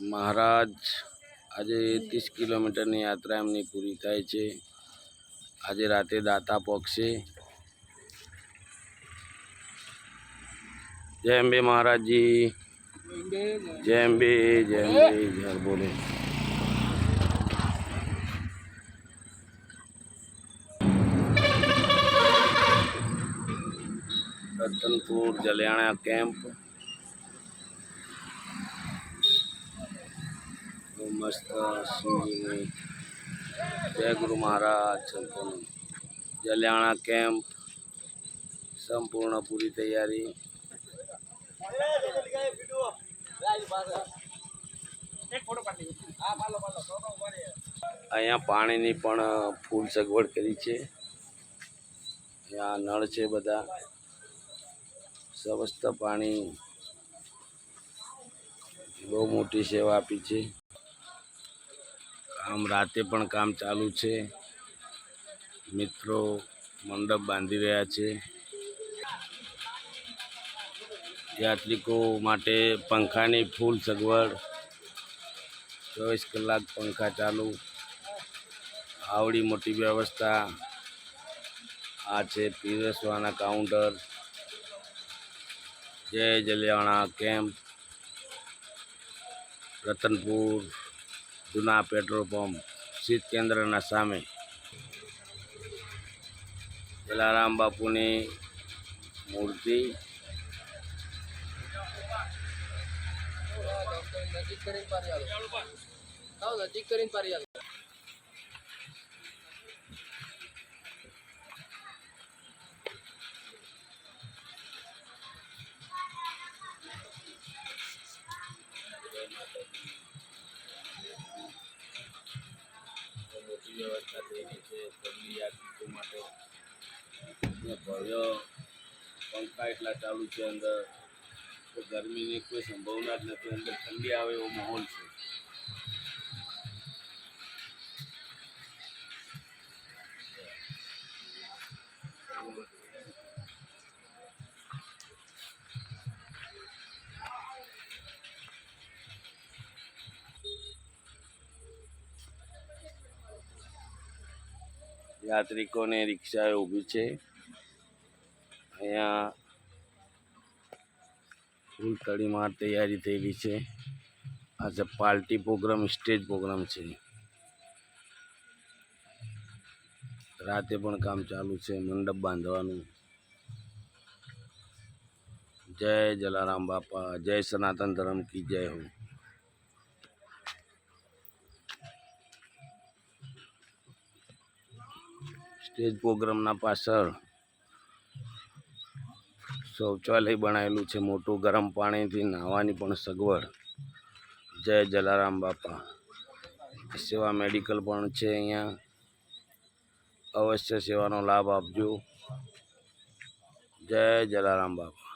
મહારાજ, આજે ત્રીસ કિલોમીટરની યાત્રા એમની પૂરી થાય છે. આજે રાતે દાતા પહોંચશે જય અંબે મહારાજજી. જય અંબે જય અંબે, જય બોલે. રતનપુર જલિયાણા કેમ્પ મસ્ત સિંહજીને જય ગુરુ મહારાજ સંપૂર્ણ. જલિયાણા કેમ્પ સંપૂર્ણ પૂરી તૈયારી. અહીંયા પાણીની પણ ફૂલ સગવડ કરી છે. અહીંયા નળ છે બધા. સ્વસ્થ પાણી બહુ મોટી સેવા આપી છે. કામ રાતે પણ કામ ચાલુ છે. મિત્રો મંડપ બાંધી રહ્યા છે. યાત્રિકો માટે પંખાની ફૂલ સગવડ, ચોવીસ કલાક પંખા ચાલુ, આવડી મોટી વ્યવસ્થા, આ છે પીરસવાના કાઉન્ટર. જય જલિયાણા કેમ્પ, રતનપુર જૂના પેટ્રોલ પંપ શીત કેન્દ્રના સામે. જલારામ બાપુની મૂર્તિ. નજીક આલો આવો વ્યવસ્થા થઈ ગઈ છે યાત્રિકો માટે. ભવ્ય પંખા એટલા ચાલુ છે અંદર. ગરમીની કોઈ સંભાવના જ નથી, અંદર ઠંડી આવે એવો માહોલ છે. યાત્રિકોને રિક્ષાએ ઊભી છે. અહીંયા ફૂલ તડીમાર તૈયારી થયેલી છે. આજે પાર્ટી પ્રોગ્રામ, સ્ટેજ પ્રોગ્રામ છે. રાતે પણ કામ ચાલુ છે, મંડપ બાંધવાનું. જય જલારામ બાપા, જય સનાતન ધર્મ કી જય હો. સ્ટેજ પ્રોગ્રામના પાછળ શૌચાલય બનાવેલું છે, મોટું ગરમ પાણીથી નાહવાની પણ સગવડ. જય જલારામ બાપા. સેવા મેડિકલ પણ છે અહીંયા. અવશ્ય સેવાનો લાભ આપજો. જય જલારામ બાપા.